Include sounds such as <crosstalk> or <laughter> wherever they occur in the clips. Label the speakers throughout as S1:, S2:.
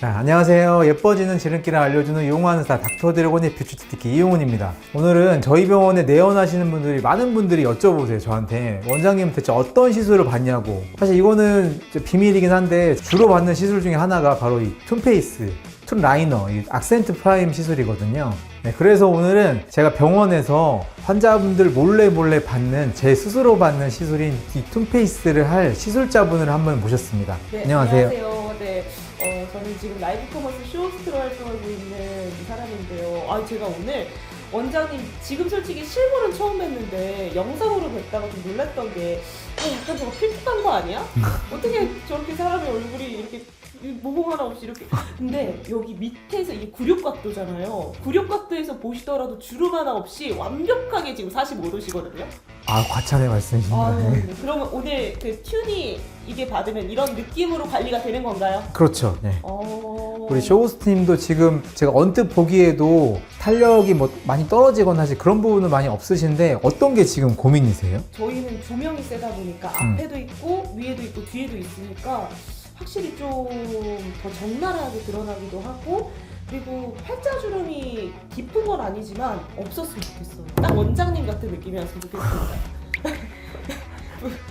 S1: 자, 안녕하세요. 예뻐지는 지름길을 알려주는 용한 의사 닥터드래곤의 뷰티티키 이용훈입니다. 오늘은 저희 병원에 내원하시는 분들이 많은 분들이 여쭤보세요 저한테 원장님 대체 어떤 시술을 받냐고 사실 이거는 비밀이긴 한데 주로 받는 시술 중에 하나가 바로 이 툰페이스 툰 라이너, 이 악센트 프라임 시술이거든요. 네, 그래서 오늘은 제가 병원에서 환자분들 몰래 몰래 받는 제 스스로 받는 시술인 이 툰페이스를 할 시술자분을 한번 모셨습니다.
S2: 네,
S1: 안녕하세요.
S2: 안녕하세요. 저는 지금 라이브 커머스 쇼호스트로 활동하고 있는 이 사람인데요. 아, 제가 오늘 원장님 지금 솔직히 실물은 처음 뵀는데 영상으로 뵀다가 좀 놀랐던 게 아, 약간 저거 필터한 거 아니야? 어떻게 저렇게 사람의 얼굴이 이렇게 모공 하나 없이 이렇게 근데 여기 밑에서 이게 굴욕각도잖아요. 굴욕각도에서 보시더라도 주름 하나 없이 완벽하게 지금 45도시거든요.
S1: 아, 과찬의 말씀이십니다.
S2: 아,
S1: 네.
S2: 네. 그러면 오늘 그 튠이 이게 받으면 이런 느낌으로 관리가 되는 건가요?
S1: 그렇죠. 네.
S2: 어...
S1: 우리 쇼호스트님도 지금 제가 언뜻 보기에도 탄력이 뭐 많이 떨어지거나 사실 그런 부분은 많이 없으신데 어떤 게 지금 고민이세요?
S2: 저희는 조명이 세다 보니까
S1: 음.
S2: 앞에도 있고 위에도 있고 뒤에도 있으니까 확실히 좀 더 적나라하게 드러나기도 하고 그리고 팔자주름이 깊은 건 아니지만 없었으면 좋겠어요. 딱 원장님 같은 느낌이었으면 좋겠습니다.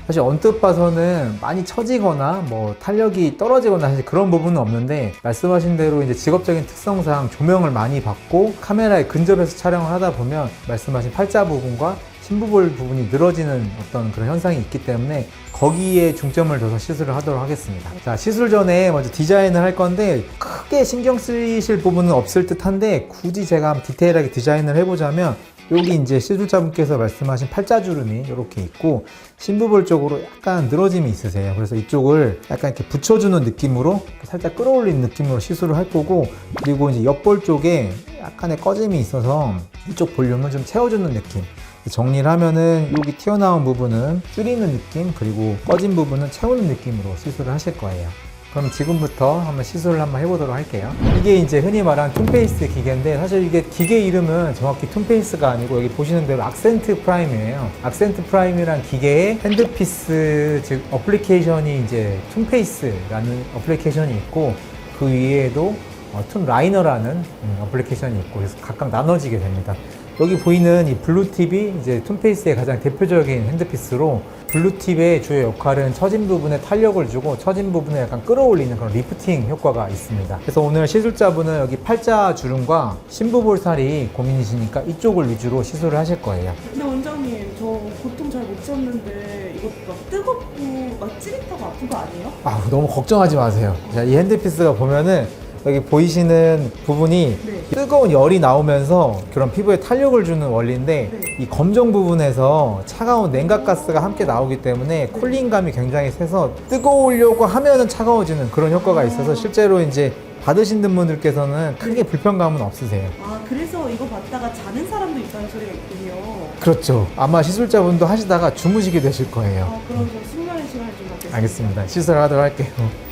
S1: 사실 언뜻 봐서는 많이 처지거나 뭐 탄력이 떨어지거나 사실 그런 부분은 없는데 말씀하신 대로 이제 직업적인 특성상 조명을 많이 받고 카메라에 근접해서 촬영을 하다 보면 말씀하신 팔자 부분과 심부볼 부분이 늘어지는 어떤 그런 현상이 있기 때문에 거기에 중점을 둬서 시술을 하도록 하겠습니다. 자, 시술 전에 먼저 디자인을 할 건데 크게 신경 쓰이실 부분은 없을 듯 한데 굳이 제가 디테일하게 디자인을 해보자면 여기 이제 시술자분께서 말씀하신 팔자주름이 이렇게 있고 심부볼 쪽으로 약간 늘어짐이 있으세요. 그래서 이쪽을 약간 이렇게 붙여주는 느낌으로 살짝 끌어올리는 느낌으로 시술을 할 거고 그리고 이제 옆볼 쪽에 약간의 꺼짐이 있어서 이쪽 볼륨을 좀 채워주는 느낌. 정리를 하면은 여기 튀어나온 부분은 줄이는 느낌 그리고 꺼진 부분은 채우는 느낌으로 시술을 하실 거예요. 그럼 지금부터 한번 시술을 한번 해보도록 할게요. 이게 이제 흔히 말하는 툰페이스 기계인데 사실 이게 기계 이름은 정확히 툰페이스가 아니고 여기 보시는 대로 악센트 프라임이에요. 악센트 프라임이란 기계의 핸드피스 즉 어플리케이션이 이제 툰페이스라는 어플리케이션이 있고 그 위에도 어, 툰 라이너라는 음, 어플리케이션이 있고 그래서 각각 나눠지게 됩니다. 여기 보이는 이 블루팁이 이제 툰페이스의 가장 대표적인 핸드피스로 블루팁의 주요 역할은 처진 부분에 탄력을 주고 처진 부분을 약간 끌어올리는 그런 리프팅 효과가 있습니다. 그래서 오늘 시술자분은 여기 팔자 주름과 심부볼살이 고민이시니까 이쪽을 위주로 시술을 하실 거예요.
S2: 근데 원장님 저 보통 잘못 참는데 이거 막 뜨겁고 막 찌릿하고 아픈 거 아니에요?
S1: 아 너무 걱정하지 마세요. 자, 이 핸드피스가 보면은 여기 보이시는 부분이
S2: 네.
S1: 뜨거운 열이 나오면서 그런 피부에 탄력을 주는 원리인데
S2: 네.
S1: 이 검정 부분에서 차가운 냉각가스가 함께 나오기 때문에 쿨링감이 굉장히 세서 뜨거우려고 하면은 차가워지는 그런 효과가 있어서 실제로 이제 받으신 분들께서는 크게 불편감은 없으세요.
S2: 아 그래서 이거 받다가 자는 사람도 있다는 소리가 있군요.
S1: 그렇죠. 아마 시술자분도 하시다가 주무시게 되실 거예요.
S2: 아 그럼 저 숙면의 시간을 좀 갖겠습니다.
S1: 알겠습니다. 시술을 하도록 할게요.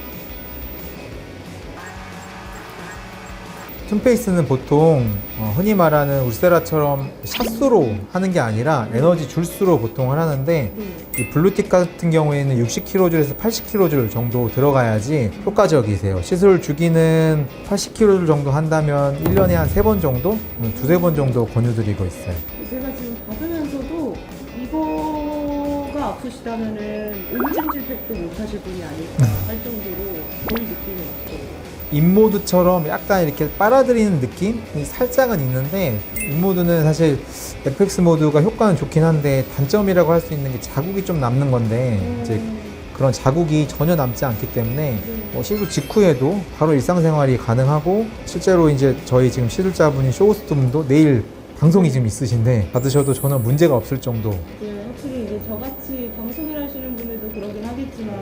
S1: 툰페이스는 보통 어, 흔히 말하는 울세라처럼 샷수로 하는 게 아니라 에너지 줄수로 보통을 하는데
S2: 네.
S1: 이 블루틱 같은 경우에는 60kJ에서 80kJ 정도 들어가야지 효과적이세요. 시술 주기는 80kJ 정도 한다면 1년에 한 3번 정도? 음, 두세 번 정도 권유드리고 있어요.
S2: 제가 지금 받으면서도 이거가 아프시다면은 온찜질팩도 못 하실 분이 아닐까 <laughs> 할 정도로 거의 느낌이 없죠.
S1: 인모드처럼 약간 이렇게 빨아들이는 느낌이 살짝은 있는데 인모드는 사실 FX 모드가 효과는 좋긴 한데 단점이라고 할 수 있는 게 자국이 좀 남는 건데 이제 그런 자국이 전혀 남지 않기 때문에 어, 시술 직후에도 바로 일상생활이 가능하고 실제로 이제 저희 지금 시술자분이 쇼호스트 분도 내일 방송이 지금 있으신데 받으셔도 전혀 문제가 없을 정도.
S2: 네, 확실히 이제 저같이 방송일 하시는 분들도 그러긴 하겠지만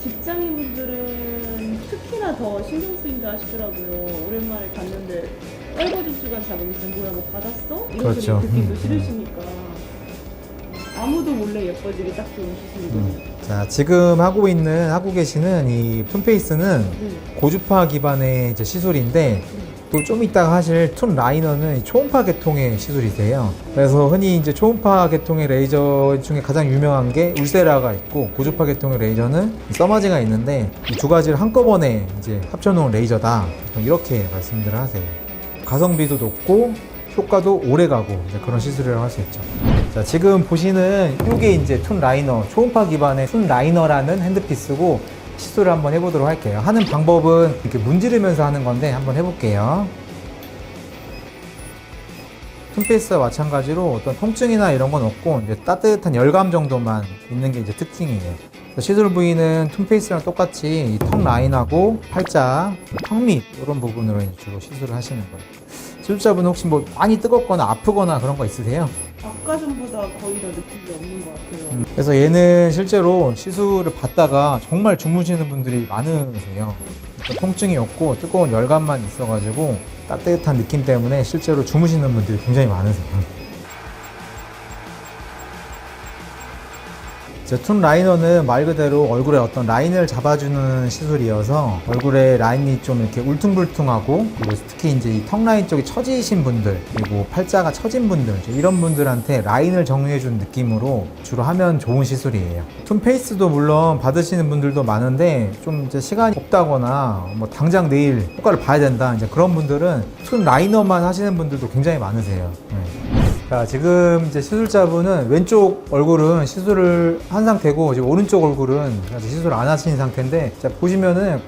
S2: 직장인분들은 특히나 더 신경 쓰 인다 하시더라고요. 오랜만에 갔는데 빨거집주간 자국 있으면 뭐야 뭐 받았어? 이런
S1: 그렇죠.
S2: 소리 듣기도
S1: 음,
S2: 싫으시니까 아무도 몰래 예뻐지기 딱 좋은 시술이거든요.
S1: 음. 자 지금 하고 있는 하고 계시는 이 툰페이스는
S2: 네.
S1: 고주파 기반의 이제 시술인데 또 좀 이따가 하실 툰 라이너는 초음파 계통의 시술이세요. 그래서 흔히 이제 초음파 계통의 레이저 중에 가장 유명한 게 울세라가 있고 고주파 계통의 레이저는 써마지가 있는데 이 두 가지를 한꺼번에 이제 합쳐놓은 레이저다. 보통 이렇게 말씀들을 하세요. 가성비도 높고 효과도 오래 가고 그런 시술이라고 할 수 있죠. 자, 지금 보시는 이게 이제 툰 라이너, 초음파 기반의 툰 라이너라는 핸드피스고 시술을 한번 해보도록 할게요. 하는 방법은 이렇게 문지르면서 하는 건데 한번 해볼게요. 툰페이스와 마찬가지로 어떤 통증이나 이런 건 없고 이제 따뜻한 열감 정도만 있는 게 이제 특징이에요. 시술 부위는 툰페이스랑 똑같이 이턱 라인하고 팔자, 턱 밑 이런 부분으로 주로 시술을 하시는 거예요. 시술자분 혹시 뭐 많이 뜨겁거나 아프거나 그런 거 있으세요?
S2: 전보다 거의 다 느낌이 없는 것 같아요.
S1: 그래서 얘는 실제로 시술을 받다가 정말 주무시는 분들이 많으세요. 그러니까 통증이 없고 뜨거운 열감만 있어가지고 따뜻한 느낌 때문에 실제로 주무시는 분들이 굉장히 많으세요. 툰 라이너는 말 그대로 얼굴에 어떤 라인을 잡아주는 시술이어서 얼굴에 라인이 좀 이렇게 울퉁불퉁하고 그리고 특히 이제 이 턱 라인 쪽이 처지신 분들 그리고 팔자가 처진 분들 이런 분들한테 라인을 정리해준 느낌으로 주로 하면 좋은 시술이에요. 툰 페이스도 물론 받으시는 분들도 많은데 좀 이제 시간이 없다거나 뭐 당장 내일 효과를 봐야 된다 이제 그런 분들은 툰 라이너만 하시는 분들도 굉장히 많으세요. 네. 자, 지금 이제 시술자분은 왼쪽 얼굴은 시술을 한 상태고 지금 오른쪽 얼굴은 아직 시술을 안 하신 상태인데 자, 보시면은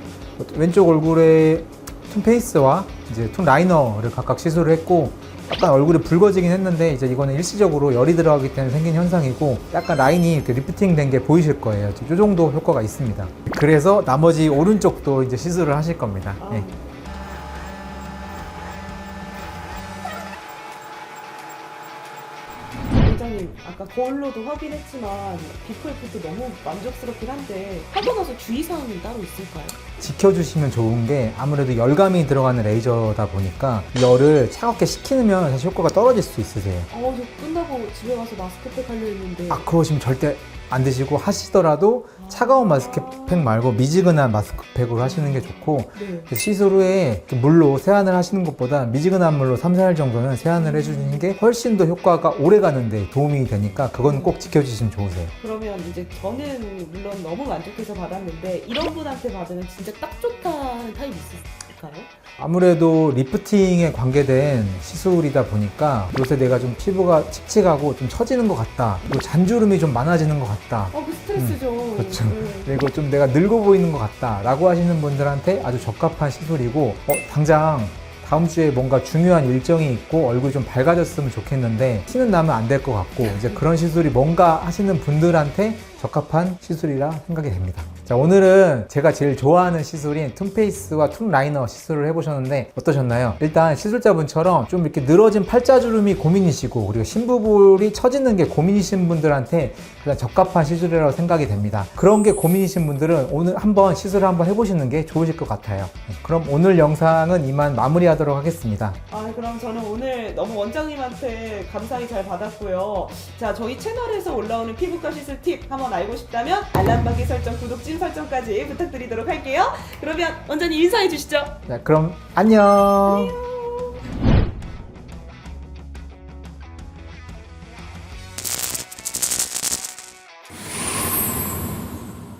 S1: 왼쪽 얼굴에 툰 페이스와 이제 툰 라이너를 각각 시술을 했고 약간 얼굴이 붉어지긴 했는데 이제 이거는 일시적으로 열이 들어가기 때문에 생긴 현상이고 약간 라인이 이렇게 리프팅 된 게 보이실 거예요. 이 정도 효과가 있습니다. 그래서 나머지 오른쪽도 이제 시술을 하실 겁니다.
S2: 아,
S1: 네.
S2: 원장님 아까 거울로도 확인했지만 비포 애프도 너무 만족스럽긴 한데 하고 나서 주의사항은 따로 있을까요?
S1: 지켜주시면 좋은 게 아무래도 열감이 들어가는 레이저다 보니까 열을 차갑게 식히면 사실 효과가 떨어질 수 있으세요.
S2: 어, 저 끝나고 집에 가서 마스크팩 하려 했는데
S1: 아, 그러시면 절대 안 드시고 하시더라도 차가운 마스크팩 말고 미지근한 마스크팩으로 하시는 게 좋고
S2: 네.
S1: 시술 후에 물로 세안을 하시는 것보다 미지근한 물로 3, 4일 정도는 세안을 해주시는 게 훨씬 더 효과가 오래 가는데 도움이 되니까 그건 꼭 지켜주시면 좋으세요.
S2: 그러면 이제 저는 물론 너무 만족해서 받았는데 이런 분한테 받으면 진짜 딱 좋다는 타입 있 을까요?
S1: 아무래도 리프팅에 관계된 시술이다 보니까 요새 내가 좀 피부가 칙칙하고 좀 처지는 것 같다. 그리고 잔주름이 좀 많아지는 것 같다.
S2: 어, 그 스트레스죠.
S1: 그렇죠.
S2: 네. <laughs>
S1: 그리고 좀 내가 늙어 보이는 것 같다. 라고 하시는 분들한테 아주 적합한 시술이고, 어, 당장 다음 주에 뭔가 중요한 일정이 있고 얼굴이 좀 밝아졌으면 좋겠는데 티는 나면 안 될 것 같고 이제 그런 시술이 뭔가 하시는 분들한테 적합한 시술이라 생각이 됩니다. 자 오늘은 제가 제일 좋아하는 시술인 툰페이스와 툰 라이너 시술을 해보셨는데 어떠셨나요? 일단 시술자분처럼 좀 이렇게 늘어진 팔자주름이 고민이시고 그리고 신부볼이 처지는 게 고민이신 분들한테 가장 적합한 시술이라고 생각이 됩니다. 그런 게 고민이신 분들은 오늘 한번 시술을 한번 해보시는 게 좋으실 것 같아요. 네, 그럼 오늘 영상은 이만 마무리하도록 하겠습니다.
S2: 아, 그럼 저는 오늘 너무 원장님한테 감사히 잘 받았고요. 자, 저희 채널에서 올라오는 피부과 시술 팁 한번 알고 싶다면 알람바기 설정, 구독, 찐 설정까지 부탁드리도록 할게요. 그러면 원장님 인사해 주시죠.
S1: 자, 그럼 안녕.